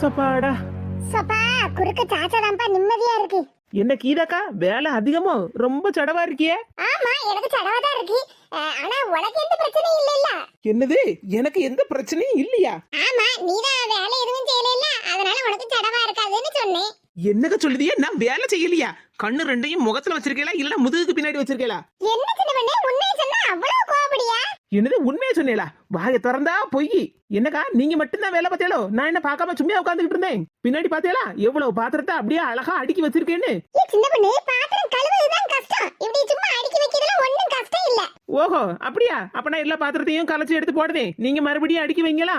சப்பாடா? சப்பா குறுக்க சாச்சாதான்ப்பா நிம்மதியா இருக்கு. என்ன கீதாக்கா வேலை அதிகமோ? ரொம்ப சடவா இருக்கியே? ஆமா எனக்கு சடவா தான் இருக்கு ஆனா உனக்கு எந்த பிரச்சனையும் இல்ல இல்ல என்னது? எனக்கு எந்த பிரச்சனையும் இல்லையா? ஆமா நீதான் வேலை எதுவும் செய்யல அதனால உனக்கு சடவா இருக்காதுன்னு சொன்னேன். என்னங்க சொல்லுதியே? நான் வேலை செய்யலையா? கண்ணு ரெண்டையும் முகத்துல வச்சிருக்கேளா? இல்ல முதுகுக்கு பின்னாடி வச்சிருக்கேளா? என்ன சின்ன பண்ணே உண்மையை சொன்னா அவ்வளவு கோவப்படியா என்னது உண்மையை சொன்னேளா? வாயை திறந்தா பொய். என்னக்கா நீங்க மட்டும்தான் வேலை பார்த்தேளோ? நான் என்ன பார்க்காம சும்மா உட்காந்துக்கிட்டு இருந்தேன்? பின்னாடி பார்த்தேளா? எவ்வளவு பாத்திரத்தை அப்படியே அழகா அடுக்கி வச்சிருக்கேன்னு? ஏ சின்ன பண்ணே பாத்திரம் கழுவுறதுதான் கஷ்டம். இப்படி சும்மா அடுக்கி வைக்கிறதுல ஒண்ணும் கஷ்டம் இல்ல. ஓஹோ அப்படியா? அப்ப நான் எல்லா பாத்திரத்தையும் கலைச்சு எடுத்து போடுதேன். நீங்க மறுபடியும் அடுக்கி வைங்களா?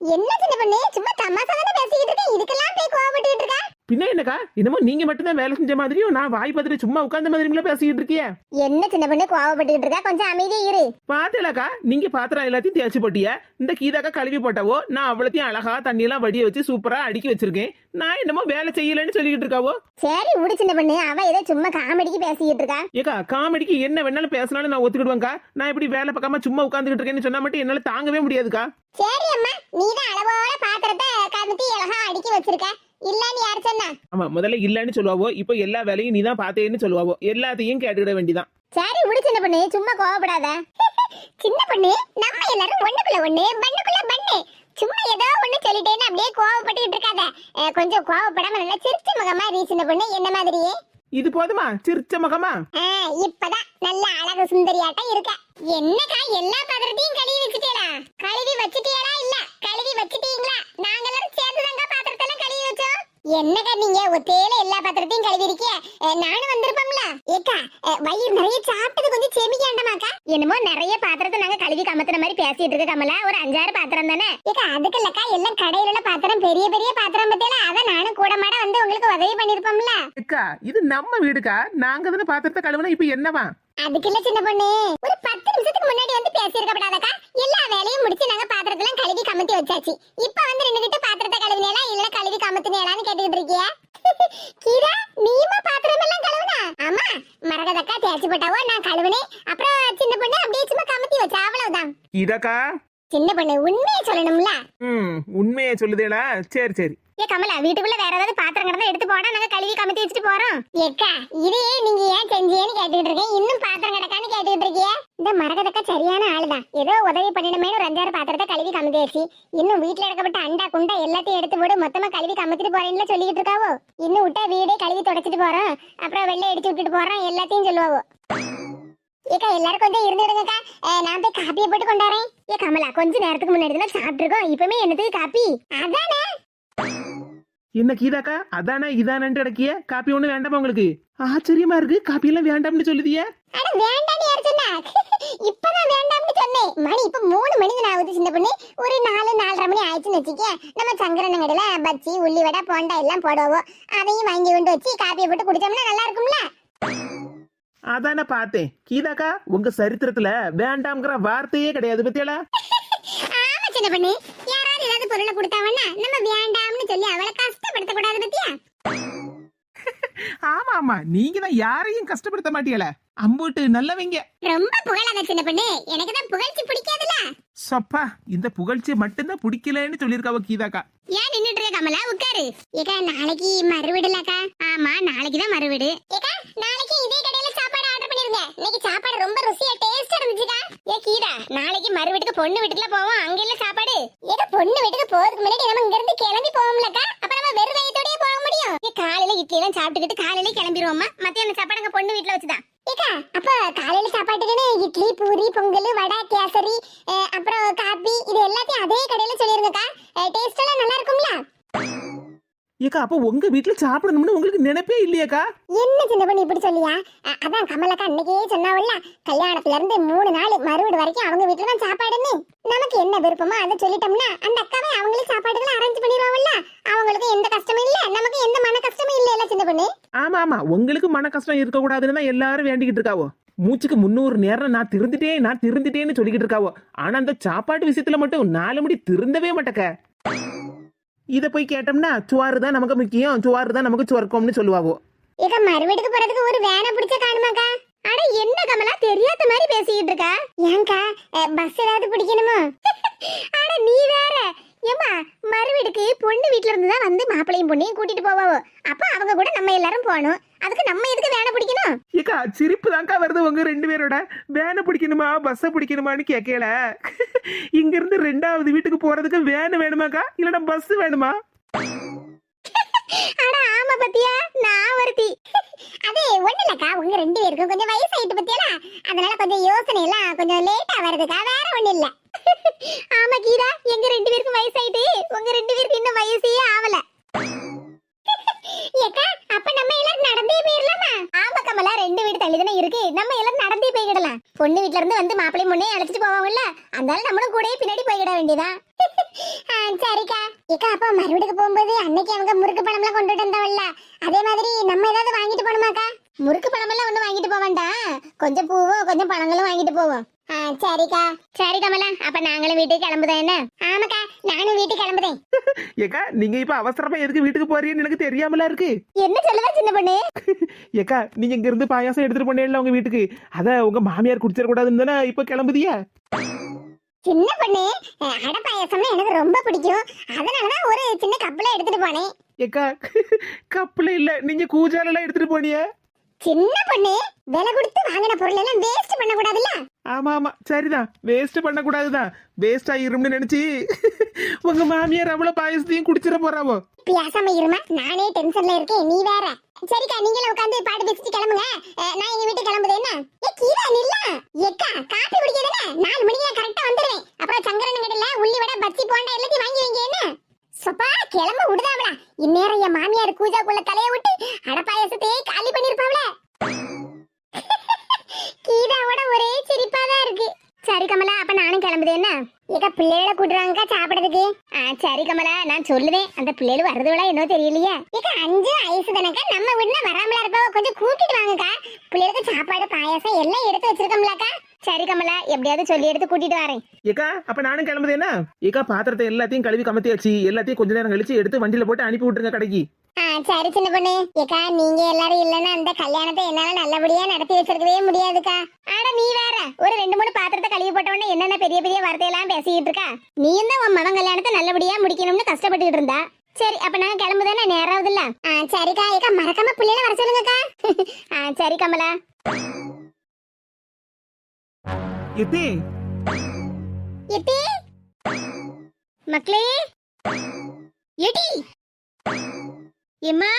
என்ன சின்ன பண்ணே? சும்மா தமாசா தானே பேசிக்கிட்டு இருக்கேன் இதுக்கெல்லாம் போய் கோவப்பட்டுக்கிட்டு இருக்கா பின்ன என்னக்கா? என்னமோ நீங்க மட்டும்தான் வேலை செஞ்ச மாதிரியும் நான் வாய் பார்த்துட்டு சும்மா உட்கார்ந்த மாதிரியும் பேசிக்கிட்டு இருக்கியே? என்ன சின்ன பண்ணே கோவப்பட்டுக்கிட்டு இருக்கா? கொஞ்சம் அமைதியா இரு. பாத்தலக்கா நீங்க பாத்திரம் எல்லாத்தையும் தேய்ச்சி போட்டிய? இந்த கீதாக்கா கழுவி போட்டவோ நான் அவ்வளத்தையும் அழகா தண்ணி எல்லாம் வடிய வச்சு சூப்பரா அடுக்கி வச்சிருக்கேன். நான் என்னமோ வேலை செய்யலன்னு சொல்லிக்கிட்டு இருக்காவோ? சரி விடு சின்ன பண்ணு. அவ ஏதோ சும்மா காமெடிக்கு பேசிக்கிட்டு இருக்கா. ஏக்கா காமெடிக்கு என்ன வேணாலும் பேசினாலும் நான் ஒத்துக்கிடுவேங்க்கா நான் இப்படி வேலை பார்க்காம சும்மா உட்காந்துக்கிட்டு இருக்கேன்னு சொன்னா மட்டும் என்னால தாங்கவே முடியாதுக்கா. சரி அம்மா. நீதான் அளவோட பாத்திரத்தை கமுத்தி அழகா அடுக்கி வச்சிருக்க. இல்லன்னு யார் சொன்னா? ஆமா முதல்ல இல்லன்னு சொல்லுவாவோ இப்போ எல்லா வேலையும் நீ தான் பார்த்தேன்னு சொல்லுவாவோ எல்லாத்தையும் கேட்டுக்கிட வேண்டிதான். சரி விடு சின்ன பண்ணு சும்மா கோவப்படாத. சின்ன பண்ணு நம்ம எல்லாரும் ஒண்ணுக்குள்ள ஒண்ணு பண்ணுக்குள்ள பண்ணு. சும்மா ஏதோ ஒண்ணு சொல்லிட்டேன்னு அப்படியே கோவப்பட்டுக்கிட்டு இருக்காத. கொஞ்சம் கோவப்படாம நல்லா சிரிச்ச முகமா நீ சின்ன பொண்ணு என்ன மாதிரியே இது போதுமா? சிரிச்ச முகமா? இப்பதான் நல்ல அழகு சுந்தரியாட்டம் இருக்க. என்னக்கா எல்லா பாத்திரத்தையும் கழுவி வச்சுட்டேடா? கழுவி வச்சுட்டியடா இல்ல? கழுவி வச்சுட்டீங்களா? நாங்க எல்லாரும் சேர்ந்து தாங்க பாத்திரத்தை என்னக்கா நீங்க? ஒத்தேல எல்லா பாத்திரத்தையும் கழுவி இருக்கிய நானும் வந்திருப்போம்ல. ஏக்கா வயிறு நிறைய சாப்பிட்டது கொஞ்சம் செமிக்காண்டமாக்கா? என்னமோ நிறைய பாத்திரத்தை நாங்க கழுவி கமத்துற மாதிரி பேசிட்டு இருக்க கமலா. ஒரு அஞ்சாறு பாத்திரம் தானே? ஏக்கா அதுக்கு இல்லக்கா எல்லாம் கடையில உள்ள பாத்திரம் பெரிய பெரிய பாத்திரம் பத்தியில அத நானும் கூட மாட வந்து உங்களுக்கு உதவி பண்ணிருப்போம்ல அக்கா இது நம்ம வீடுக்கா. நாங்க தானே பாத்திரத்தை கழுவுனா இப்ப என்னவா? அதுக்கு இல்ல சின்ன பொண்ணு ஒரு பத்து நிமிஷத்துக்கு முன்னாடி வந்து பேசியிருக்கப்படாதக்கா? எல்லா வேலையும் முடிச்சு நாங்க பாத்திரத்தெல்லாம் கழுவி கமத்தி வச்சாச்சு. இப்ப வந்து ரெண்டு கிட்ட பாத்திரத்தை கழுவினேலா இல்ல கழுவி கமத்தினேலான்னு கேட்டுக்கிட்டு இருக்கியா? கீரா நீயுமா பாத்திரம் எல்லாம் கழுவுனா? ஆமா மரகதக்கா தேய்ச்சி போட்டாவோ நான் கழுவுனேன். அப்புறம் சின்ன பொண்ணு அப்படியே சும்மா கமத்தி வச்சா அவ்வளவுதான். இதக்கா சின்ன பொண்ணு உண்மையை சொல்லணும்ல? ம் உண்மையை சொல்லுதேடா. சரி சரி. ஏ கமலா வீட்டுக்குள்ள வேற ஏதாவது பாத்திரம் கிடந்தா எடுத்து போடா நாங்க கழுவி கமத்தி வச்சுட்டு போறோம். ஏக்கா இதையே நீங்க ஏன் செஞ்சேன்னு கேட்டுக்கிட்டு இருக்கேன் இன்னும் பாத்திரம் கிடக்கான்னு கேட்டுக்கிட்டு இருக்கியே இந்த மரகதக்கா சரியான ஆளுதான் ஏதோ உதவி பண்ணிடமே ஒரு அஞ்சாறு பாத்திரத்தை கழுவி கமத்தி வச்சு. இன்னும் வீட்டுல இருக்கப்பட்ட அண்டா குண்டா எல்லாத்தையும் எடுத்து போடு மொத்தமா கழுவி கமத்திட்டு போறேன்ல சொல்லிக்கிட்டு இருக்காவோ? இன்னும் விட்டா வீடே கழுவி தொடச்சிட்டு போறோம். அப்புறம் வெள்ளை அடிச்சு விட்டுட்டு போறோம் எல்லாத்தையும் சொல்லுவாவோ? ஏக்கா எல்லாரும் கொஞ்சம் இருந்துடுங்கக்கா நான் போய் காப்பியை போட்டு கொண்டாறேன் ஏ கமலா கொஞ்ச நேரத்துக்கு முன்னாடி தான் சாப்பிட்டுருக்கோம். இப்பவுமே என்னத்துக்கு காப்பி? அதானே? என்ன கீதாக்கா? அதானே இதானன்ட்டு கிடக்கிய காப்பி ஒண்ணு வேண்டாமா உங்களுக்கு? ஆச்சரியமா இருக்கு. காப்பி எல்லாம் வேண்டாம்னு சொல்லுதியே? அட வேண்டாம்னு யார் சொன்னா? இப்பதான் வேண்டாம்னு சொன்னேன். மணி இப்ப மூணு மணிக்கு நான் ஆகுது சின்ன பொண்ணு. ஒரு நாலு நாலரை மணி ஆயிடுச்சுன்னு வச்சுக்க நம்ம சங்கரன் கடையில பச்சி உள்ளி வடை போண்டா எல்லாம் போடுவோம். அதையும் வாங்கி கொண்டு வச்சு காப்பியை போட்டு குடிச்சோம்னா நல்லா இருக்கும்ல? அதானே பார்த்தேன். கீதாக்கா உங்க சரித்திரத்துல வேண்டாம்ங்கிற வார்த்தையே கிடையாது பத்தியாளா? ஆமா சின்ன பொண்ணு. யாராவது ஏதாவது பொருளை கொடுத்தாவன்னா நம்ம வேண்டாம்னு சொல்லி அவளை கஷ்டப்படுத்த கூடாது பத்தியா? ஆமா ஆமா நீங்க தான் யாரையும் கஷ்டப்படுத்த மாட்டீங்கள. அம்புட்டு நல்லவங்க. ரொம்ப புகழாத சின்ன பொண்ணு எனக்கு தான் புகழ்ச்சி பிடிக்காதுல சப்பா இந்த புகழ்ச்சி மட்டும்தான் பிடிக்கலன்னு சொல்லியிருக்காவ கீதாக்கா. ஏன் நின்னுட்டு இருக்க கமலா? உட்காரு. ஏக்கா நாளைக்கு மறுவீடுலக்கா ஆமா நாளைக்கு தான் மறுவிடு. ஏக்கா நாளைக்கு இதே கடையில சாப்பாடு ஆர்டர் பண்ணிருங்க. இன்னைக்கு சாப்பாடு ரொம்ப ருசியா டேஸ்டா இருந்துச்சுக்கா. ஏ கீதா நாளைக்கு மறுவீட்டுக்கு பொண்ணு வீட்டுல போவோம். அங்க இல்ல சாப்பாடு. ஏதோ பொண்ணு வீட்டுக்கு போறதுக்கு முன்னாடி நம்ம இங்க இருந்து கிளம்பி போவோம்லக்கா. அப்ப நம்ம வெறும் வயித்தோடயே போக முடியும். ஏ காலையில இட்லி எல்லாம் சாப்பிட்டுக்கிட்டு காலையில கிளம்பிடுவோமா மத்தியான சாப்பாடு அங்க பொண்ணு வீட்டுல வச்சுதான். அப்ப காலையில சாப்பாட்டுக்குன்னு இட்லி பூரி பொங்கல் வடை கேசரி அப்புறம் காபி இது எல்லாத்தையும் அதே கடையில சொல்லிருங்கக்கா. டேஸ்ட் எல்லாம் நல்லா இருக்கும்ல? ஏக்கா அப்ப உங்க வீட்டுல சாப்பிடணும்னு உங்களுக்கு நினைப்பே இல்லையாக்கா? என்ன சின்ன பொண்ணு இப்படி சொல்லியா? அ- அதான் கமலக்கா அன்னைக்கே சொன்னாவல்ல கல்யாணத்துல இருந்து மூணு நாள் மறுவீடு வரைக்கும் அவங்க வீட்டுல தான் சாப்பாடுன்னு. நமக்கு என்ன விருப்பமோ அதை சொல்லிட்டோம்னா அந்த அக்காவே அவங்களுக்கு சாப்பாடுகளை அரேஞ்ச் பண்ணிடுவாங்கல்ல அவங்களுக்கு எந்த கஷ்டமும் இல்ல நமக்கு எந்த மன கஷ்டமும் இல்ல இல்ல சின்ன பொண்ணு? ஆமா ஆமா உங்களுக்கு மன கஷ்டம் இருக்க கூடாதுன்னு தான் எல்லாரும் வேண்டிக்கிட்டு இருக்காவோ? மூச்சுக்கு முன்னூறு நேரம் நான் திருந்துட்டேன் நான் திருந்துட்டேன்னு சொல்லிக்கிட்டு இருக்காவோ? ஆனா அந்த சாப்பாட்டு விஷயத்துல மட்டும் நாலு முடி திருந்தவே மாட்டக்க. இதை போய் கேட்டோம்னா சுவாறு தான் நமக்கு முக்கியம் சுவாறு தான் நமக்கு சுவர்க்கம்னு சொல்லுவாவோ. இத மறுவீட்டுக்கு போறதுக்கு ஒரு வேனை பிடிச்ச காணுமாக்கா? அட என்ன கமலா தெரியாத மாதிரி பேசிக்கிட்டு இருக்கா ஏங்கா பஸ் ஏதாவது பிடிக்கணுமோ? அட நீ வேற. ஏமா மறுவீடுக்கு பொண்ணு வீட்ல இருந்து தான் வந்து மாப்பிளையும் பொண்ணையும் கூட்டிட்டு போவாவோ? அப்ப அவங்க கூட நம்ம எல்லாரும் போகணும். அதுக்கு நம்ம எதுக்கு வேலை பிடிக்கணும்? ஏக்கா சிரிப்பு தான்க்கா வருது உங்க ரெண்டு பேரோட. வேனை பிடிக்கணுமா பஸ்ஸை பிடிக்கணுமான்னு கேட்கல இங்க இருந்து ரெண்டாவது வீட்டுக்கு போறதுக்கு வேன் வேணுமாக்கா? இல்லைன்னா பஸ் வேணுமா? அட ஆமா பத்தியா நான் ஒருத்தி. அது ஒண்ணு இல்லக்கா உங்க ரெண்டு பேருக்கும் கொஞ்சம் வயசாயிட்டு பத்தியல? அதனால கொஞ்சம் யோசனை எல்லாம் கொஞ்சம் லேட்டா வருதுக்கா வேற ஒண்ணு இல்ல. ஆமா கீதா எங்க ரெண்டு பேருக்கும் வயசாயிட்டு உங்க ரெண்டு பேருக்கு இன்னும் வயசே ஆவல. ஏக்கா அப்ப நம்ம எல்லாரும் நடந்தே போயிடலாமா? ஆமா கமலா ரெண்டு வீடு தள்ளி தானே இருக்கு. நம்ம எல்லாரும் நடந்தே போய்கிடலாம் பொண்ணு வீட்ல இருந்து வந்து மாப்பிள்ளை முன்னே அழைச்சிட்டு போவாங்கல்ல அதனால நம்மளும் கூடயே பின்னாடி போய்கிட வேண்டியதான் சரிக்கா. ஏக்கா அப்ப மறுவீடுக்கு போகும்போது அன்னைக்கு அவங்க முறுக்கு பழம்லாம் கொண்டுட்டு வந்தவள்ல அதே மாதிரி நம்ம ஏதாவது வாங்கிட்டு போகணுமாக்கா? முறுக்கு பழமெல்லாம் ஒண்ணு வாங்கிட்டு போக வேண்டாம். கொஞ்சம் பூவும் கொஞ்சம் பழங்களும் வாங்கிட்டு போவோம். சரிக்கா. சரி கமலா அப்ப நாங்களும் வீட்டுக்கு கிளம்புதேன் என்ன? ஆமாக்கா நானும் வீட்டுக்கு கிளம்புதேன். ஏக்கா நீங்க இப்ப அவசரமா எதுக்கு வீட்டுக்கு போறீங்கன்னு எனக்கு தெரியாமலா இருக்கு? என்ன சொல்லுவா சின்ன பொண்ணு? ஏக்கா நீங்க இங்க இருந்து பாயாசம் எடுத்துட்டு போனேன்ல உங்க வீட்டுக்கு. அத உங்க மாமியார் குடிச்சிடக்கூடாதுன்னு தானே இப்ப கிளம்புதியா? சின்ன பொண்ணு அடை பாயாசம்னா எனக்கு ரொம்ப பிடிக்கும். அதனாலதான் ஒரு சின்ன கப்பல எடுத்துட்டு போனேன். ஏக்கா கப்பல இல்ல நீங்க கூஜால எல்லாம் எடுத்துட்டு போனிய? சின்ன பொண்ணு விலை கொடுத்து வாங்கின பொருள் எல்லாம் வேஸ்ட் பண்ண கூடாதுல்ல ஆமா ஆமா. சரிதான். வேஸ்ட் பண்ண கூடாதுதான் வேஸ்ட் ஆயிரும்னு நினைச்சு உங்க மாமியார் அவ்வளவு பாயசத்தையும் குடிச்சிட போறாவோ? பேசாம இருமா. நானே டென்ஷன்ல இருக்கேன். நீ வேற. சரிக்கா நீங்களும் உட்காந்து பாட்டு பேசிட்டு கிளம்புங்க. நான் எங்க வீட்டுக்கு கிளம்புது என்ன? ஏ கீதா நில்ல. ஏக்கா காப்பி குடிக்கிறதுனா நாலு மணிக்கு நான் கரெக்டா வந்துடுவேன் அப்புறம் சங்கரன் கடையில உள்ளி வடை பச்சி போண்டா எல்லாத்தையும் வாங்கி வைங்க என்ன? சொப்பா கிளம்ப விடுதாவளா இந்நேரம் என் மாமியார் கூஜாக்குள்ள தலைய விட்டு அடப்பாயசத்தையே காலி பண்ணிருப்பாவல கீதாவோட ஒரே சிரிப்பா தான் இருக்கு சரி கமலா அப்ப நானும் கிளம்புது என்ன ஏக்கா பிள்ளைகளை கூட்டுறாங்கக்கா சாப்பிடுறதுக்கு ஆ சரி கமலா நான் சொல்லுவேன் அந்த பிள்ளைகள் வர்றதுவளா என்னோ தெரியலையே. ஏக்கா அஞ்சு வயசு தானக்கா? நம்ம வீட்டுல வராமலா இருப்பா கொஞ்சம் கூட்டிட்டு வாங்கக்கா. பிள்ளைகளுக்கு சாப்பாடு பாயாசம் எல்லாம் எடுத்து வச்சிருக்கோம்லக்கா. சரி கமலா எப்படியாவது சொல்லி எடுத்து கூட்டிட்டு வரேன். ஏக்கா அப்ப நானும் கிளம்புது என்ன? ஏக்கா பாத்திரத்தை எல்லாத்தையும் கழுவி கமத்தியாச்சு. எல்லாத்தையும் கொஞ்ச நேரம் கழிச்சு எடுத்து வண்டியில போட்டு அனுப்பி விட்டுருங்க கடைக்கு. சரி சின்ன பொண்ணு. ஏக்கா நீங்க எல்லாரும் இல்லைன்னா அந்த கல்யாணத்தை என்னால நல்லபடியா நடத்தி வச்சிருக்கவே முடியாதுக்கா. ஆட நீ வேற. ஒரு ரெண்டு மூணு பாத்திரத்தை கழுவி போட்ட உடனே என்னென்ன பெரிய பெரிய வார்த்தையெல்லாம் பேசிக்கிட்டு இருக்கா? நீ தான் உன் மகன் கல்யாணத்தை நல்லபடியா முடிக்கணும்னு கஷ்டப்பட்டுக்கிட்டு இருந்தா. சரி அப்ப நாங்க கிளம்புதானே? நேரம் ஆகுதுல்ல ஆ சரிக்கா ஏக்கா மறக்காம பிள்ளைல வர சொல்லுங்கக்கா. ஆ சரி கமலா. எத்தே. எட்டி மக்களே. எடி எம்மா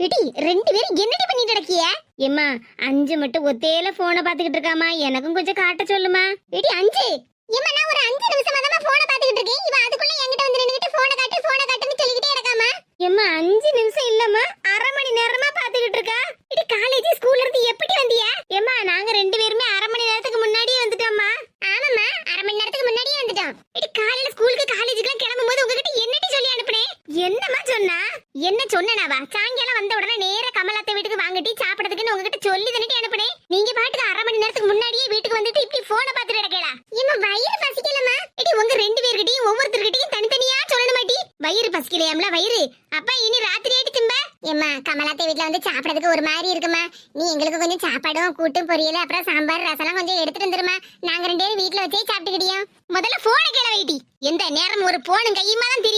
எடி ரெண்டு பேரும் என்னடி பண்ணிட்டு கிடக்கிய? எம்மா அஞ்சு மட்டும் ஒத்தையில போனை பாத்துக்கிட்டு இருக்காமா எனக்கும் கொஞ்சம் காட்ட சொல்லுமா எடி அஞ்சு. எம்மா நான் ஒரு அஞ்சு நிமிஷமா தான் போனை பாத்துக்கிட்டு இருக்கேன். இவ அதுக்குள்ள என்கிட்ட வந்து நின்னுட்டு போனை காட்டு போனை காட்டுன்னு சொல்லிக்கிட்டே இருக்காமா இம்மா அஞ்சு நிமிஷம் இல்லம்மா அரை மணி நேரம் பாத்துக்கிட்டு இருக்கா இடி காலேஜ் ஸ்கூல்ல இருந்து எப்படி வந்தியா எம்மா நாங்க ரெண்டு பேருமே அரை மணி நேரத்துக்கு முன்னாடியே வந்துட்டோம்மா ஆமாம்மா அரை மணி நேரத்துக்கு முன்னாடியே வந்துட்டோம் இடி காலையில ஸ்கூலுக்கு காலேஜுக்குலாம் கிளம்பும் போது உங்ககிட்ட என்னடி சொல்லி அனுப்புனேன் என்னம்மா சொன்னா என்ன சொன்னனாவா சாயங்காலம் வந்த உடனே நேரா கமலாத்த வீட்டுக்கு வாங்கிட்டு சாப்பிடறதுக்குன்னு உங்ககிட்ட சொல்லி தானே அனுப்புனேன் நீங்க பாட்டுக்கு அரை மணி நேரத்துக்கு முன்னாடியே வீட்டுக்கு வந்துட்டு இப்படி போனை பார்த்துட்டு கிடக்கலா இம்மா வயிறு பசிக்கலமா இடி உங்க ரெண்டு பேர்கிட்டயும் ஒவ்வொருத்தர்கிட்டயும் தனித்தனியா சொல்லணுமாட்டி வயிறு பசிக்கலையாம்ல வயிறு அப்ப இனி ராத்திரி ஆயிட்டு திம்ப ஏம்மா கமலாத்த வீட்ல வந்து சாப்பிடறதுக்கு ஒரு மாதிரி இருக்குமா நீ எங்களுக்கு கொஞ்சம் சாப்பாடும் கூட்டும் பொரியல் அப்புறம் சாம்பார் ரசம்லாம் கொஞ்சம் எடுத்துட்டு வந்துருமா. நாங்க ரெண்டு பேரும் வீட்டுல வச்சே சாப்பிட்டுக்கிட்டியோம் முதல்ல போனை கேள வைட்டி எந்த நேரம் ஒரு போனும் கையுமா தான் தெரியும்.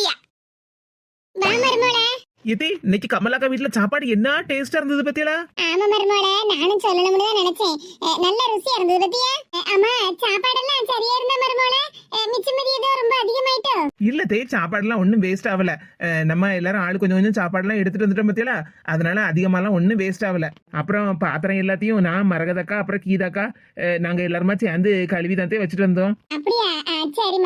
இன்னைக்கு கமலாக்கா வீட்டுல சாப்பாடு என்ன டேஸ்டா இருந்தது பத்தியலா? ஆமா மருமோளே நானும் சொல்லணும்னு தான் நினைச்சேன். நல்ல ருசியா இருந்தது பத்தியா? ஆமா சாப்பாடெல்லாம் சரியா இருந்தா மருமோளே அஹ், மிச்சம் மீதி ஏதோ ரொம்ப அதிகமாயிட்டோ? இல்ல தே சாப்பாடுலாம் ஒண்ணும் வேஸ்ட் ஆகல. நம்ம எல்லாரும் ஆளு கொஞ்சம் கொஞ்சம் சாப்பாடுலாம் எடுத்துட்டு வந்துட்டோம் பத்தியலா? அதனால அதிகமாலாம் ஒண்ணும் வேஸ்ட் ஆகல. அப்புறம் பாத்திரம் எல்லாத்தையும் நான் மரகதக்கா அப்புறம் கீதாக்கா நாங்க எல்லாருமா சேர்ந்து கழுவி தான் வச்சுட்டு வந்தோம். அப்படியா? சரி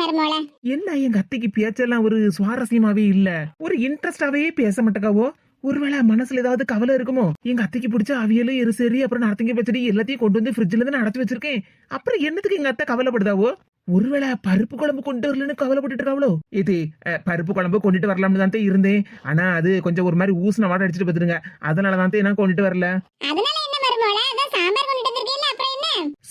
என்ன எங்க அத்தைக்கு பேச்செல்லாம் ஒரு சுவாரஸ்யமாவே இல்ல? ஒரு இன்ட்ரெஸ்டாவே பேச மாட்டேக்காவோ? ஒருவேளை மனசுல ஏதாவது கவலை இருக்குமோ? எங்க அத்தைக்கு பிடிச்ச அவியலு எரிசரி அப்புறம் நடத்தங்க பச்சடி எல்லாத்தையும் கொண்டு வந்து ஃப்ரிட்ஜ்ல இருந்து அடைச்சு வச்சிருக்கேன். அப்புறம் என்னத்துக்கு எங்க அத்தை கவலைப்படுதாவோ? ஒருவேளை பருப்பு குழம்பு கொண்டு வரலன்னு கவலைப்பட்டுட்டு இருக்காவளோ? இது பருப்பு குழம்பு கொண்டுட்டு வரலாம்னு தான் இருந்தேன். ஆனா அது கொஞ்சம் ஒரு மாதிரி ஊசின வாட அடிச்சிட்டு பாத்துருங்க. அதனால தான் நான் கொண்டுட்டு வரல.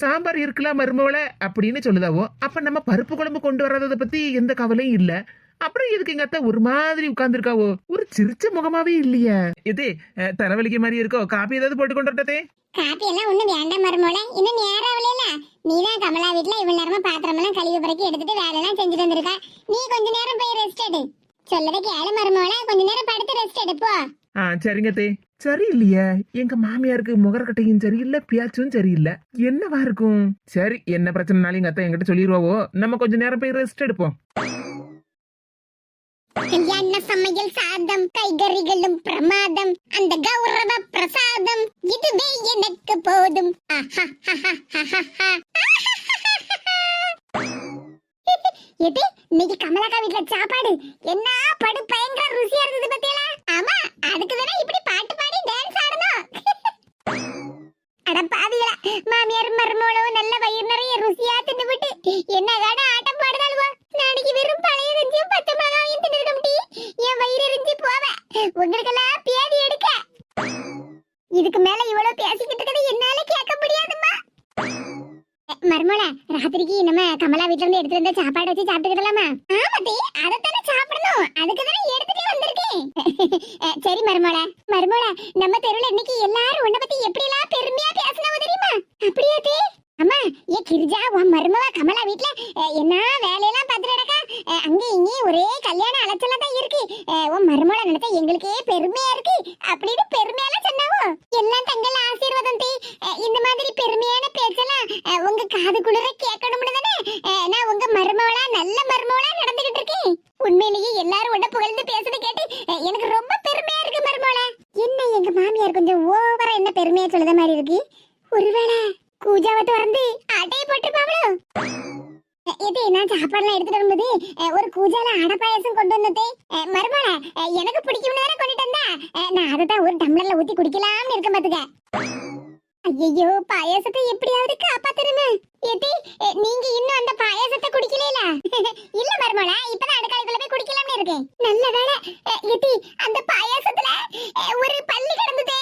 சாம்பார் இருக்கலாம் மருமவள அப்படின்னு சொல்லுதாவோ? அப்ப நம்ம பருப்பு குழம்பு கொண்டு வர்றத பத்தி எந்த கவலையும் இல்ல. அப்புறம் எதுக்கு எங்க அத்தை ஒரு மாதிரி உட்கார்ந்துருக்காவோ? ஒரு சிரிச்ச முகமாவே இல்லையே. எதே தலைவலிக்க மாதிரி இருக்கோ? காப்பி ஏதாவது போட்டு கொண்டு வரட்டே. காப்பி எல்லாம் ஒண்ணும் வேண்டாம் மருமோளே. இன்னும் நேரம் ஆகலையில நீதான் கமலா வீட்ல இவ்வளவு நேரமா பாத்திரம் எல்லாம் கழுவி பிறக்கி எடுத்துட்டு வேலையெல்லாம் செஞ்சுட்டு வந்திருக்கா. நீ கொஞ்ச நேரம் போய் ரெஸ்ட் எடு. சொல்லதை கேளு மருமோளே. கொஞ்ச நேரம் படுத்து ரெஸ்ட் எடுப்போ ஆ சரிங்க தே சரி இல்லையே எங்க மாமியாருக்கு முகரக்கட்டையும் சரியில்லை பியாச்சும் சரியில்லை. என்னவா இருக்கும்? சரி என்ன பிரச்சனைனாலும் எங்க அத்தை என்கிட்ட சொல்லிடுவாவோ நம்ம கொஞ்ச நேரம் போய் ரெஸ்ட் எடுப்போம். என்ன சமையல் சாதம்? கைகறிகளும் பிரமாதம். அந்த கௌரவ பிரசாதம். இதுவே எனக்கு போதும். எது? இன்னைக்கு கமலாக்கா வீட்ல சாப்பாடு. என்ன படு பயங்கர ருசியா இருந்தது பத்தியலா ஆமா அதுக்கு தானே இப்படி பாட்டு பாடி டான்ஸ் ஆடணும். அட மாமியார் மருமகளும் நல்ல வயிறு நிறைய ருசியா தின்னுபிட்டு. என்ன காட ஆட்டம் பாடுதாளுவா? நாளைக்கு வெறும் பழைய ரஞ்சியும் பச்சை மிளகாயும் தின்னுருக்க முடி என் வயிறு எரிஞ்சு போவேன் உங்களுக்கெல்லாம் பேடி எடுக்க. இதுக்கு மேல இவ்வளவு பேசிக்கிட்டு இருக்கதை என்னால கேட்க முடியாதுமா மர்மல ராத்திரிக்கு நம்ம கமலா வீட்ல இருந்து எடுத்து வந்த சாப்பாடு வச்சு சாப்பிட்டுக்கலாமா ஆமாத்தி அதைத்தானே சாப்பிடணும். அதுக்கு தானே எடுத்துட்டே வந்திருக்கேன். சரி மர்மல மர்மல நம்ம தெருவுல இன்னைக்கு எல்லாரும் உன்னை பத்தி எப்படி எல்லாம் பெருமையா பேசினவ தெரியுமா அப்படியா தே அம்மா ஏ கிரிஜா உன் மருமவா கமலா வீட்டில் என்ன வேலையெல்லாம் பார்த்துட்டு நடக்கா அஹ், அங்க இங்கேயும் ஒரே கல்யாண அலைச்சலா தான் இருக்கு அஹ், உன் மருமகளை நினைச்சா எங்களுக்கே பெருமையா இருக்கு அப்படின்னு பெருமையால சொன்னாவோ எல்லாம் தங்கள் ஆசீர்வாதம் தே அஹ், இந்த மாதிரி பெருமையான பேச்செல்லாம் அஹ், உங்க காது குளிர கேட்கணும்னு தானே அஹ், நான் உங்க மருமவளா நல்ல மருமவளா நடந்துகிட்டு இருக்கேன் உண்மையிலேயே எல்லாரும் உன்ன புகழ்ந்து பேசுறது கேட்டு அஹ், எனக்கு ரொம்ப பெருமையா இருக்கு மருமவளா என்ன எங்க மாமியார் கொஞ்சம் ஓவரா என்ன பெருமையா சொல்லுத மாதிரி இருக்கு ஒருவேளை கூஜாவை திறந்து அட்டையை போட்டுருப்பாங்களோ அஹ், இது நான் சாப்பாடுலாம் எடுத்துட்டு வரும்போது அஹ், ஒரு கூஜால அடை பாயாசம் கொண்டு வந்ததே. மருமகள எனக்கு பிடிக்கும்னு தானே கொண்டுட்டு வந்தா? நான் அதை தான் ஒரு டம்ளர்ல ஊத்தி குடிக்கலாம்னு இருக்க பாத்துக்க. ஐயோ பாயாசத்தை எப்படியாவது காப்பாத்தணுமே. ஏத்தி நீங்க இன்னும் அந்த பாயாசத்தை குடிக்கலையில இல்ல மருமகள இப்பதான் அடுக்காலைக்குள்ள போய் குடிக்கலாம்னு இருக்கேன். நல்ல வேலை ஏத்தி அந்த பாயாசத்துல ஒரு பல்லு கிடந்ததே.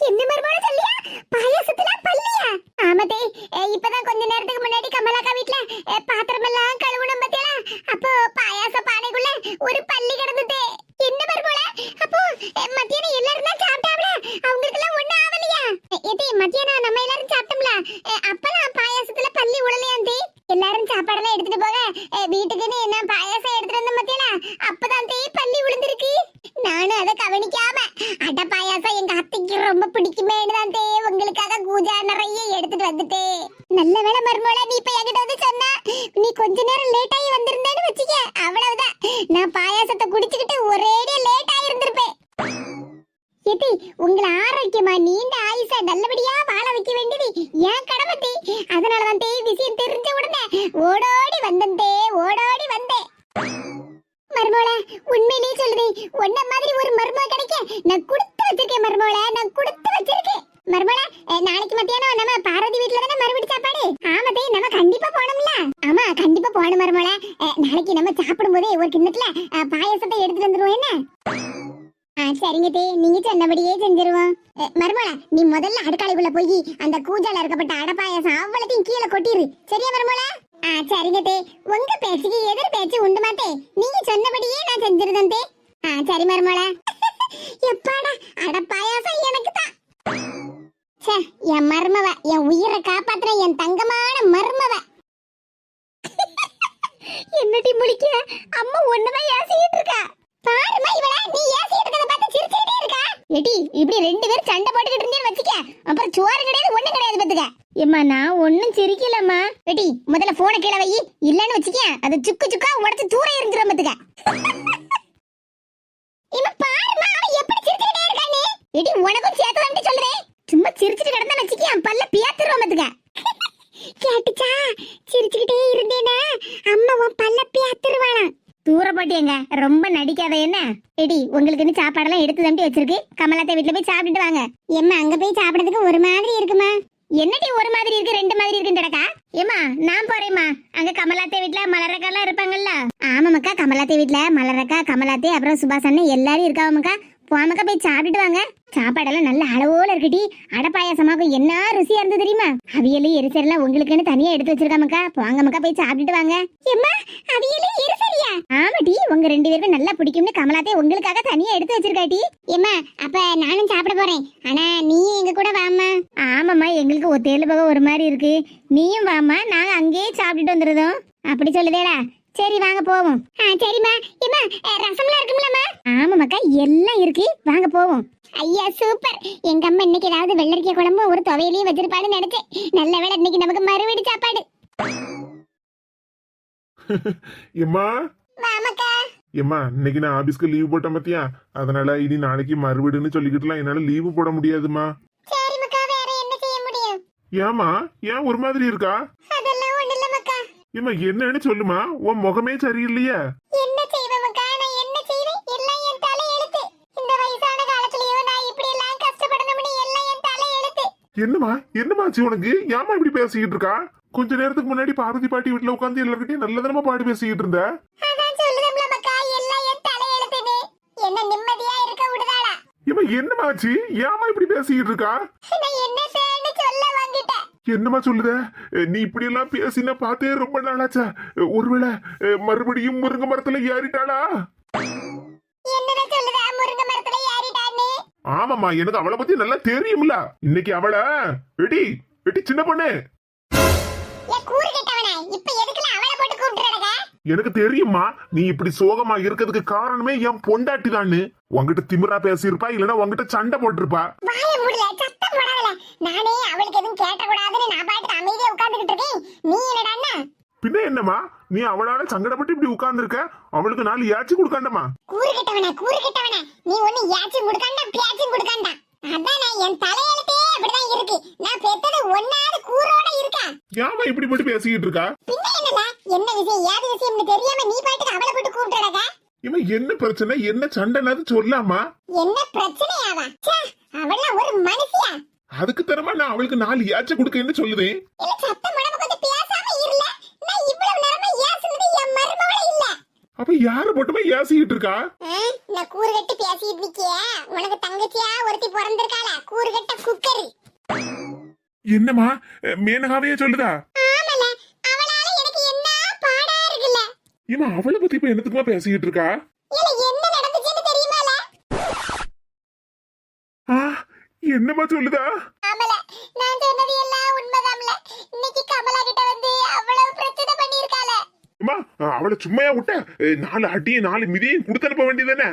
என்ன மர்மமான சொல்லியா? பாயாசத்துல பல்லியா? ஆமதே இப்பதான் கொஞ்ச நேரத்துக்கு முன்னாடி கமலாக்கா வீட்ல பாத்திரம் எல்லாம் கழுவுணும் பத்தியா? அப்போ பாயாச பானைக்குள்ள ஒரு பல்லி கிடந்ததே. என்ன மர்மோல அப்போ மத்தியானம் எல்லாரும் தான் சாப்பிட்டாங்களா அவங்களுக்கு எல்லாம் ஒண்ணு ஆவலையா ஏதே மத்தியானம் நம்ம எல்லாரும் சாப்பிட்டோம்ல. அஹ், அப்பதான் பாயாசத்துல பல்லி உடலையாந்தி. எல்லாரும் சாப்பாடெல்லாம் எடுத்துட்டு போக அஹ், வீட்டுக்குன்னு என்ன பாயாசம் எடுத்துட்டு வந்த மத்தியானா அப்பதான் தே பல்லி விழுந்திருக்கு நானும் அதை கவனிக்காம அட பாயாசம் எங்க அத்தைக்கு ரொம்ப பிடிக்குமேனு தான் தே உங்களுக்காக கூஜா நிறைய எடுத்துட்டு வந்துட்டேன் நல்ல வேளை மருமகள நீ இப்ப என்கிட்ட வந்து சொன்னா நீ கொஞ்ச நேரம் லேட் ஆகி வந்திருந்தேன்னு வச்சுக்க அவ்வளவுதான் நான் பாயாசத்தை குடிச்சுக்கிட்டு ஒரேடியா லேட் ஆகி இருந்திருப்பேன் எத்தி உங்களை ஆரோக்கியமா நீண்ட ஆயுச நல்லபடியா வாழ வைக்க வேண்டியது ஏன் கடமை தே அதனாலதான் தே விஷயம் தெரிஞ்ச உடனே ஓடோடி வந்தேன் தே ஓடோடி வந்தேன் மருமோள உண்மையிலேயே சொல்றேன் உன்ன மாதிரி ஒரு மருமக கிடைக்க நான் கொடுத்து வச்சிருக்கேன் மருமோள நான் கொடுத்து வச்சிருக்கேன் மருமோள அஹ், நாளைக்கு மத்தியானம் நம்ம பார்வதி வீட்ல தானே மறுபடி சாப்பாடு ஆமா தே நம்ம கண்டிப்பா போகணும்ல ஆமா கண்டிப்பா போகணும் மருமோள. நாளைக்கு நம்ம சாப்பிடும் போதே ஒரு கிண்ணத்துல பாயசத்தை பாயாசத்தை எடுத்துட்டு வந்துருவோம் என்ன? ஆ சரிங்க தே நீங்க சொன்னபடியே செஞ்சிருவோம். அஹ், நீ முதல்ல அடுக்காலைக்குள்ள போய் அந்த கூஜால இருக்கப்பட்ட அடப்பாயசம் அவ்வளத்தையும் கீழே கொட்டிரு. சரியா மருமோள? ஆ சரிங்க தே. உங்க பேச்சுக்கு எதிர் பேச்சு உண்டு மாத்தே நீங்க சொன்னபடியே நான் செஞ்சிருந்தேன் தே. ஆ சரி மருமோள. எப்பாடா அடப்பாயாசம் எனக்கு தான். என் மர்மவ என் உயிரை காப்பாத்துற என் தங்கமான மர்மவ. என்னடி முழிக்க? அம்மா ஒண்ணுதான் ஏசிக்கிட்டு இருக்கா. பாருமா இவள நீ ஏசிக்கிட்டு இருக்கத பார்த்து சிரிச்சுக்கிட்டே இருக்கா? எடி இப்படி ரெண்டு பேரும் சண்டை போட்டுக்கிட்டு இருந்தே வச்சுக்க. அப்புறம் சோறு கிடையாது ஒண்ணு கிடையாது பாத்துக்க ஏம்மா நான் ஒண்ணும் சிரிக்கலம்மா. எடி முதல்ல போனை கீழே வை. இல்லன்னு வச்சுக்க அது சுக்கு சுக்கா உடச்சு தூர எரிஞ்சிரும் பாத்துக்க இவன் பாருமா அவன் எப்படி சிரிச்சிட்டே இருக்கானே எடி உனக்கும் சேர்த்து வந்து சொல்றேன். சும்மா சிரிச்சிட்டு கிடந்தா வச்சுக்க பல்ல பியாத்துருவோம் பாத்துக்க கேட்டுச்சா? சிரிச்சுக்கிட்டே இருந்தேனா அம்மா உன் பல்ல பியாத்துருவாளாம் தூரப்பட்டியங்க ரொம்ப நடிக்காத என்ன? எடி உங்களுக்குன்னு சாப்பாடெல்லாம் எடுத்து தம்பி வச்சிருக்கு? கமலாத்த வீட்டுல போய் சாப்பிட்டுட்டு வாங்க. எம்மா அங்க போய் சாப்பிடறதுக்கு ஒரு மாதிரி இருக்குமா? என்னடி ஒரு மாதிரி இருக்கு ரெண்டு மாதிரி இருக்குன்றடக்கா ஏமா நான் போறேம்மா. அங்க கமலாத்தே வீட்ல மலரக்கா எல்லாம் இருப்பாங்கல்ல ஆமாமக்கா கமலாத்தே வீட்ல மலரக்கா கமலாத்தே அப்புறம் சுபாஷ் அண்ணன் எல்லாரும் இருக்காவமக்கா போமக்கா போய் சாப்பிட்டுட்டு வாங்க. சாப்பாடெல்லாம் நல்ல அளவோல இருக்குடி. அடை என்ன ருசியா இருந்து தெரியுமா? அவியலும் எரிசல்லாம் உங்களுக்குன்னு தனியா எடுத்து வச்சிருக்காமக்கா. போங்கம்க்கா போய் சாப்பிட்டுட்டு வாங்க. எம்மா அவியலும் எரிசலியா ஆமாடி உங்க ரெண்டு பேருக்கும் நல்லா பிடிக்கும்னு கமலாத்தே உங்களுக்காக தனியா எடுத்து வச்சிருக்காட்டி எம்மா அப்ப நானும் சாப்பிட போறேன். ஆனா நீயும் எங்க கூட வாம்மா. ஆமாம்மா எங்களுக்கு ஒத்தேழு போக ஒரு மாதிரி இருக்கு. நீயும் வாம்மா நாங்க அங்கேயே சாப்பிட்டுட்டு வந்துருதோம். அப்படி சொல்லுதேடா. சரி வாங்க போவோம். சரிம்மா. ஏம்மா ரசம்லாம் இருக்கும்லம்மா. ஆமாம்மாக்கா எல்லாம் இருக்கு. வாங்க போவோம். ஐயா சூப்பர். எங்க அம்மா இன்னைக்கு ஏதாவது வெள்ளரிக்காய் குழம்பு ஒரு துவையிலையும் வச்சிருப்பான்னு நினைச்சேன். நல்ல வேளை இன்னைக்கு நமக்கு மறுவீடு சாப்பாடு. எம்மா? எம்மா இன்னைக்கு நான் ஆபீஸ்க்கு லீவ் போட்டேன் பாத்தியா? அதனால இனி நாளைக்கு மறுவிடுன்னு சொல்லிக்கிட்டுலாம் என்னால லீவு போட முடியாதுமா சரி மக்கா வேற என்ன செய்ய முடியும்? ஏமா ஏன் ஒரு மாதிரி இருக்கா? அதெல்லாம் ஒண்ணு இல்ல மக்கா ஏம்மா என்னன்னு சொல்லுமா உன் முகமே சரியில்லையே. என்னம்மா? என்னமாச்சு உனக்கு? ஏமா இப்படி பேசிக்கிட்டு இருக்கா? கொஞ்ச நேரத்துக்கு முன்னாடி பார்வதி பாட்டி வீட்டுல உட்காந்து எல்லார்கிட்டயும் நல்லதனமா பாடி பேசிக்கிட்டு இருந்த. என்னமாச்சு ஏமா இப்படி பேசிக்கிட்டு இருக்கா? நான் என்ன செய்யன்னு சொல்ல வந்துட்டேன் என்னம்மா சொல்லுத? நீ இப்படி எல்லாம் பேசினா பார்த்தே ரொம்ப நாளாச்சா? ஒருவேளை மறுபடியும் முருங்கை மரத்துல ஏறிட்டாளா? ஆமாம்மா எனக்கு அவளை பத்தி நல்லா தெரியும்ல. இன்னைக்கு அவளை எடி எடி சின்ன பொண்ணு. போட்டு எனக்கு தெரியும்மா நீ இப்படி சோகமா இருக்கிறதுக்கு காரணமே என் பொண்டாட்டி தான்னு உன்கிட்ட திமிரா பேசியிருப்பா இல்லனா உன்கிட்ட சண்டை போட்டிருப்பா. நானே அவளுக்கு எதுவும் கேட்டக்கூடாதுன்னு நான் பாட்டுக்கு அமைதியா உட்கார்ந்துகிட்டு இருக்கேன். நீ என்னடான்னா பின்ன என்னம்மா? நீ அவளால சங்கடப்பட்டு இப்படி உட்கார்ந்திருக்க? அவளுக்கு நாலு ஏச்சு கொடுக்காண்டமா கூறு கெட்டவனே கூறு கெட்டவனே நீ ஒண்ணு ஏச்சும் கொடுக்காண்டா பேச்சும் கொடுக்காண்டா? அதானே என் தலையெழுத்தே அப்படிதான் இருக்கு. நான் பெத்தது ஒன்னாவது கூரோட இருக்கா? ஏமா இப்படி போட்டு பேசிக்கிட்டு இருக்கா? பின்ன என்னல என்ன விஷயம்? ஏது விஷயம்னு தெரியாம நீ பாட்டுக்கு அவளை போட்டு கூப்பிட்டுறடா இவன் என்ன பிரச்சனை? என்ன சண்டைனாது சொல்லாமா என்ன பிரச்சனையாவா? ச்சே அவள்லாம் ஒரு மனுஷியா? அதுக்கு தரமா நான் அவளுக்கு நாலு ஏச்ச கொடுக்கன்னு சொல்லுதேன் சத்தம் போடாம கொஞ்சம் பேசாம இருல நான் இவ்வளவு நேரமா ஏசுனது என் மருமகள இல்ல அப்ப யார போட்டுமா ஏசிக்கிட்டு இருக்கா? நான் கூறு கட்டி பேசிட்டு நிக்கிய. உனக்கு தங்கச்சியா ஒருத்தி பிறந்திருக்காள? கூறு கட்ட குக்கரி. என்னம்மா அஹ் மேனகாவையே சொல்லுதா? இவன் அவளை பத்தி இப்ப என்னத்துக்குமா பேசிக்கிட்டு இருக்கா? இல்ல என்ன நடந்துச்சுன்னு தெரியுமால? ஆ, என்னம்மா சொல்லுதா? அவளை சும்மையா விட்ட நாலு அடியும் நாலு மிதியும் கொடுத்து அனுப்ப வேண்டியதானே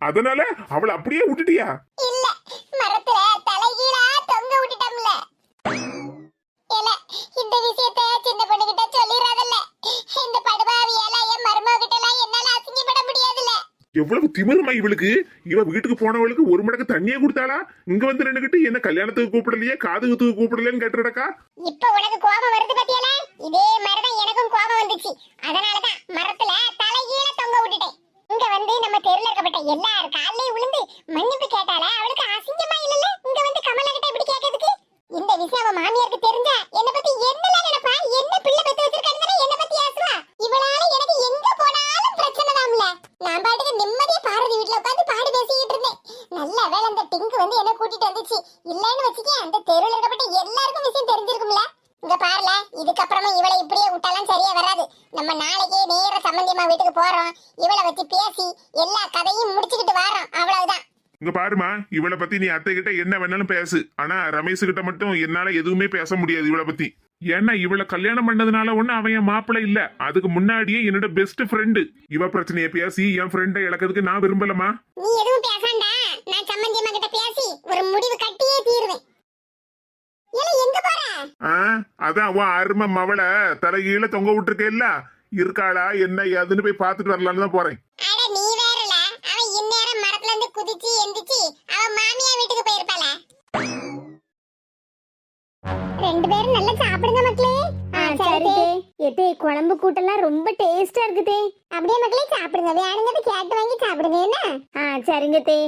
அதனால அவளை அப்படியே விட்டுட்டியா இல்ல மரத்துல தலைகீழா தொங்க விட்டுட்டோம்ல ஏல இந்த விஷயத்த சின்ன பொண்ணுகிட்ட சொல்லிடாதல்ல இந்த படுபாவியால என் மருமக கிட்ட எல்லாம் என்னால அசிங்கப்பட முடியாதுல்ல எவ்வளவு திமிருமா இவளுக்கு? இவ வீட்டுக்கு போனவளுக்கு ஒரு மடக்கு தண்ணியே கொடுத்தாளா? இங்க வந்து நின்னுகிட்டு என்ன கல்யாணத்துக்கு கூப்பிடலையே காது குத்துக்கு கூப்பிடலையேன்னு கேட்டுடக்கா இப்ப உனக்கு கோபம் வருது பாத்தியால? இதே மாதிரிதான் எனக்கும் கோபம் வந்துச்சு. அதனாலதான் மரத்துல தலைகீழ தொங்க விட்டுட்டேன். இங்க வந்து நம்ம தெருல இருக்கப்பட்ட எல்லார் காலையும் விழுந்து மன்னிப்பு கேட்டால அவளுக்கு அசிங்கமா இல்லல்ல? இங்க வந்து கமலா கிட்ட இப்படி கேட்கறதுக்கு? இந்த விஷயம் அவன் மாமியாருக்கு தெரிஞ்சா என்ன பத்தி என்னல நினைப்பா? என்ன பிள்ளை பெத்து வச்சிருக்கான்னு என்ன பத்தி ஆசுவா? இவளால எனக்கு எங்க போனா? நான் பாட்டுக்கு நிம்மதியா பாரதி வீட்ல உட்கார்ந்து பாடி பேசிக்கிட்டு இருந்தேன் நல்ல வேளை அந்த டிங்கு வந்து என்ன கூட்டிட்டு வந்துச்சு இல்லன்னு வச்சுக்க அந்த தெருவில் இருக்கப்பட்ட எல்லாருக்கும் விஷயம் தெரிஞ்சிருக்கும்ல இங்க பாருல இதுக்கப்புறமா இவளை இப்படியே விட்டாலாம் சரியா வராது நம்ம நாளைக்கே நேர சம்பந்தியம்மா வீட்டுக்கு போறோம் இவளை வச்சு பேசி எல்லா கதையும் முடிச்சுக்கிட்டு வரோம் அவ்வளவுதான் இங்க பாருமா இவளை பத்தி நீ அத்தை கிட்ட என்ன வேணாலும் பேசு. ஆனா ரமேஷ் கிட்ட மட்டும் என்னால எதுவுமே பேச முடியாது இவளை பத்தி. ஏன்னா இவளை கல்யாணம் பண்ணதுனால ஒண்ணு அவன் என் மாப்பிள்ளை இல்ல. அதுக்கு முன்னாடியே என்னோட பெஸ்ட் ஃப்ரெண்டு இவ பிரச்சனைய பேசி என் ஃப்ரெண்டை இழக்கிறதுக்கு நான் விரும்பலமா நீ எதுவும் பேசாண்டா? நான் சம்பந்தியம்மா கிட்ட பேசி ஒரு முடிவு கட்டியே தீருவேன். ஏல எங்க போற? ஆ அதான் உன் அருமை மவளை. தலைகீழ தொங்க விட்டுருக்கேல்ல. இருக்காளா என்ன ஏதுன்னு போய் பார்த்துட்டு வரலான்னு தான் போறேன். குதிச்சு எந்திரிச்சு அவன் மாமியா வீட்டுக்கு போயிருப்பாள. ரெண்டு பேரும் நல்லா சாப்பிடுங்க மக்களே. சரி எது குழம்பு கூட்டெல்லாம் ரொம்ப டேஸ்டா இருக்குது அப்படியே மக்களே சாப்பிடுங்க. வேணுங்கிறது கேட்டு வாங்கி சாப்பிடுங்க என்ன? ஆ சரிங்க தே.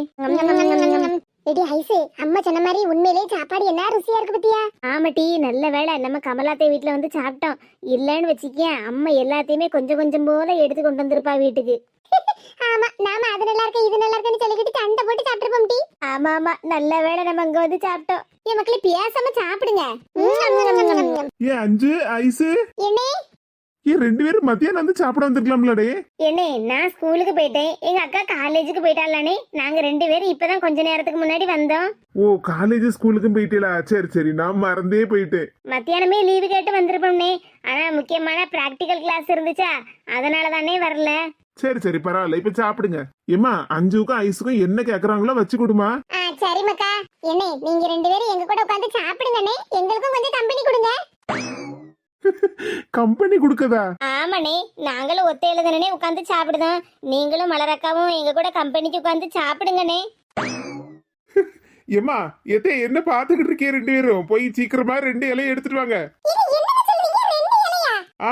எடி ஐசு அம்மா சொன்ன மாதிரி உண்மையிலேயே சாப்பாடு என்ன ருசியா இருக்கு பத்தியா? ஆமாட்டி நல்ல வேளை நம்ம கமலாத்தை வீட்ல வந்து சாப்பிட்டோம். இல்லைன்னு வச்சுக்கேன் அம்மா எல்லாத்தையுமே கொஞ்சம் கொஞ்சம் போல எடுத்து கொண்டு வந்திருப்பா வீட்டுக்கு. ஆமா நாம அது நல்லா இருக்கு இது நல்லா இருக்குன்னு சொல்லிக்கிட்டு சண்டை போட்டு சாப்பிட்டுருப்போம் டி. ஆமா ஆமா நல்ல வேளை நம்ம அங்க வந்து சாப்பிட்டோம். என் மக்களே பேசாம சாப்பிடுங்க. ஏன் அஞ்சு ஐஸு என்ன? ஏன் ரெண்டு பேரும் மத்தியானம் வந்து சாப்பிட வந்திருக்கலாம்லடே என்னே நான் ஸ்கூலுக்கு போயிட்டேன். எங்க அக்கா காலேஜுக்கு போயிட்டாளானே. நாங்க ரெண்டு பேரும் இப்பதான் கொஞ்ச நேரத்துக்கு முன்னாடி வந்தோம். ஓ காலேஜ் ஸ்கூலுக்கும் போயிட்டேலா சரி சரி நான் மறந்தே போயிட்டேன். மத்தியானமே லீவு கேட்டு வந்திருப்போம்னே. ஆனா முக்கியமான பிராக்டிக்கல் கிளாஸ் இருந்துச்சா? அதனால தானே வரல. சரி சரி பரவாயில்ல. இப்ப சாப்பிடுங்க. ஏமா அஞ்சுக்கும் ஐஸுக்கும் என்ன கேக்குறாங்களோ வச்சு கொடுமா. ஆ சரி மக்கா. என்ன நீங்க ரெண்டு பேரும் எங்க கூட உட்காந்து சாப்பிடுங்கண்ணே. எங்களுக்கும் கொஞ்சம் கம்பெனி கொடுங்க. கம்பெனி கொடுக்கதா? ஆமாண்ணே. நாங்களும் ஒத்தையில தானே உட்காந்து சாப்பிடுதோம். நீங்களும் மலரக்காவும் எங்க கூட கம்பெனிக்கு உட்காந்து சாப்பிடுங்கண்ணே. ஏமா எத்தே என்ன பாத்துக்கிட்டு இருக்கே ரெண்டு பேரும்? போய் சீக்கிரமா ரெண்டு இலையை எடுத்துட்டு வாங்க.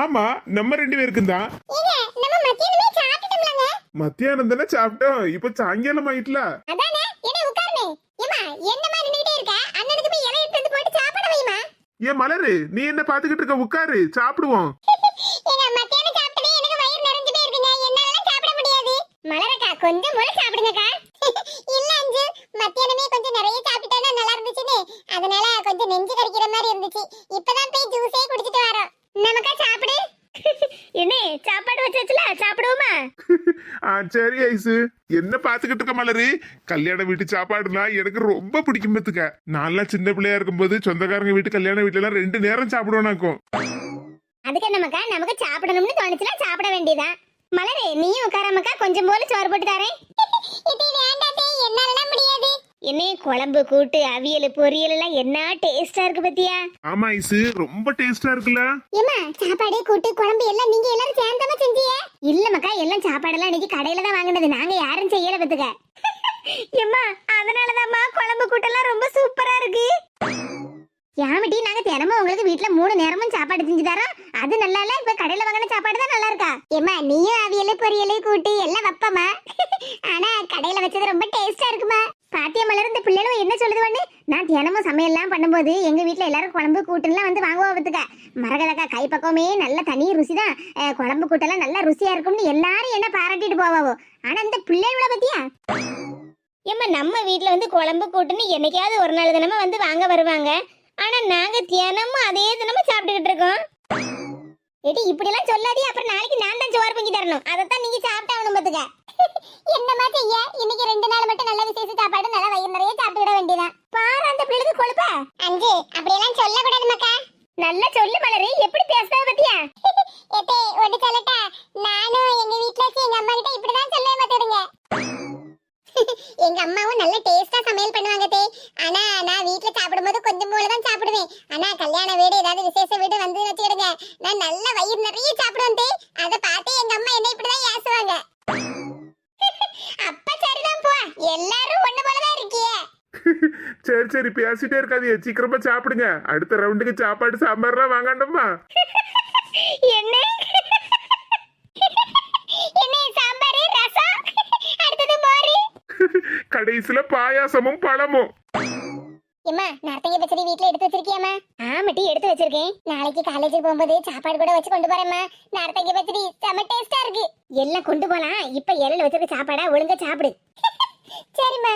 ஆமா நம்ம ரெண்டு பேருக்கும் தான். ஏங்க நம்ம மத்தியானமே சாப்பிட்டுட்டோம்லங்க மத்தியானம் தானே சாப்பிட்டோம். இப்ப சாயங்காலம் ஆயிட்டுல. ஏன் மலரு நீ என்ன பாத்துக்கிட்டு இருக்க? உட்காரு சாப்பிடுவோம். மலரக்கா கொஞ்சம் போல சாப்பிடுங்கக்கா. இல்ல அஞ்சு மத்தியானமே கொஞ்சம் நிறைய சாப்பிட்டோம்னா நல்லா இருந்துச்சுன்னு. அதனால கொஞ்சம் நெஞ்சு கறிக்கிற மாதிரி இருந்துச்சு. இப்பதான் போய் ஜூஸே குடிச்சிட்டு வரோம். நமக்கா சாப்பிடு. என்ன சாப்பாடு வச்சாச்சுல சாப்பிடுவோமா? ஆ சரி ஐசு. என்ன பாத்துக்கிட்டு இருக்க மலரு? கல்யாண வீட்டு சாப்பாடுனா எனக்கு ரொம்ப பிடிக்கும் பத்துக்க. நான்லாம் சின்ன பிள்ளையா இருக்கும்போது சொந்தக்காரங்க வீட்டு கல்யாண வீட்டுல எல்லாம் ரெண்டு நேரம் சாப்பிடுவோனாக்கும் அதுக்கு நமக்கா நமக்கு சாப்பிடணும்னு தோணுச்சுன்னா சாப்பிட வேண்டியதான் மலரே நீயும் உட்காராமக்கா கொஞ்சம் போல சோறு போட்டு தரேன். இது என்னால முடியாது. என்ன குழம்பு கூட்டு அவியல் பொரியல் எல்லாம் என்ன டேஸ்டா இருக்கு பத்தியா? ஆமா ஐசு. ரொம்ப டேஸ்டா இருக்குல்ல? ஏமா சாப்பாடு கூட்டு குழம்பு எல்லாம் நீங்க எல்லாரும் சேர்ந்தாம செஞ்சீங்க? இல்ல மக்கா எல்லாம் சாப்பாடெல்லாம் இன்னைக்கு கடையில தான் வாங்கினது. நாங்க யாரும் செய்யல பத்துக்க. எம்மா அதனாலதாம்மா குழம்பு கூட்டெல்லாம் ரொம்ப சூப்பரா இருக்கு. யாமிட்டி நாங்க தினமும் உங்களுக்கு வீட்ல மூணு நேரமும் சாப்பாடு செஞ்சு தரோம் அது நல்லா இல்ல இப்ப கடையில வாங்கின சாப்பாடு தான் நல்லா இருக்கா ஏமா நீயும் அவியல் பொரியல் கூட்டு எல்லாம் வைப்பமா ஆனா கடையில வச்சது ரொம்ப டேஸ்டா இருக்குமா? பாத்தியம்மல மலர் இந்த பிள்ளைகளும் என்ன சொல்லுதுவன்னு? நான் தினமும் சமையல்லாம் பண்ணும்போது எங்க வீட்ல எல்லாரும் குழம்பு கூட்டுலாம் வந்து வாங்குவோம் பத்துக்க. மரகதக்கா கை பக்கமே நல்ல தனி ருசி தான் குழம்பு கூட்டெல்லாம் நல்லா ருசியா இருக்கும்னு எல்லாரும் என்ன பாராட்டிட்டு போவாவோ. ஆனா இந்த பிள்ளைகள பத்தியா? ஏம்மா நம்ம வீட்டுல வந்து குழம்பு கூட்டுன்னு என்னைக்காவது ஒரு நாள் தினமா வந்து வாங்க வருவாங்க. ஆனா நாங்க தினமும் அதே தினமும் சாப்பிட்டுக்கிட்டு இருக்கோம். ஏடி இப்படி எல்லாம் சொல்லாதே. அப்புறம் நாளைக்கு நான் தான் சோறு பொங்கி தரணும். அதைத்தான் நீங்க சாப்பிட்டாகணும் பாத்துக்க. என்னமா செய்ய? இன்னைக்கு ரெண்டு நாள் மட்டும் நல்ல விசேஷ சாப்பாடு நல்லா வயிறு நிறைய சாப்பிட்டு வேண்டியதான் பாரு அந்த பிள்ளைக்கு கொழுப்ப. அஞ்சு அப்படியெல்லாம் சொல்லக்கூடாது மக்கா. நல்லா சொல்லு மலரு. எப்படி பேசுறத பத்தியா? ஏத்தே ஒன்று சொல்லட்டா? நானும் எங்க வீட்ல எங்க அம்மா கிட்ட இப்படிதான் சொல்லுவேன் பாத்துடுங்க எங்க அம்மாவும் நல்ல டேஸ்டா சமையல் பண்ணுவாங்க தே. ஆனா நான் வீட்ல சாப்பிடும்போது கொஞ்சம் போல தான் சாப்பிடுவேன். ஆனா கல்யாண வீடு ஏதாவது விசேஷ வீடு வந்து வச்சுக்கிடுங்க. நான் நல்ல வயிறு நிறைய சாப்பிடுவேன் தே. அதை பார்த்து எங்க அம்மா என்ன இப்படிதான் ஏசுவாங்க. அப்ப சரிதான் போ. எல்லாரும் ஒண்ணு போலதான் இருக்கியே. சரி சரி பேசிட்டே இருக்காதீங்க. சீக்கிரமா சாப்பிடுங்க. அடுத்த ரவுண்டுக்கு சாப்பாடு சாம்பார்லாம் வாங்காண்டோமா என்ன என்ன சாம்பார் ரசம் அடுத்தது மோரு கடைசியில பாயாசமும் பழமும். ஏம்மா நர்த்தங்க பச்சடி வீட்ல எடுத்து வச்சிருக்கியாமா ஆமாட்டி எடுத்து வச்சிருக்கேன். நாளைக்கு காலேஜுக்கு போகும்போது சாப்பாடு கூட வச்சு கொண்டு போறேம்மா. நர்த்தங்க பச்சடி செம டேஸ்டா இருக்கு. எல்லாம் கொண்டு போலாம். இப்ப இலையில வச்சிருக்க சாப்பாடா ஒழுங்கா சாப்பிடு. சரிம்மா.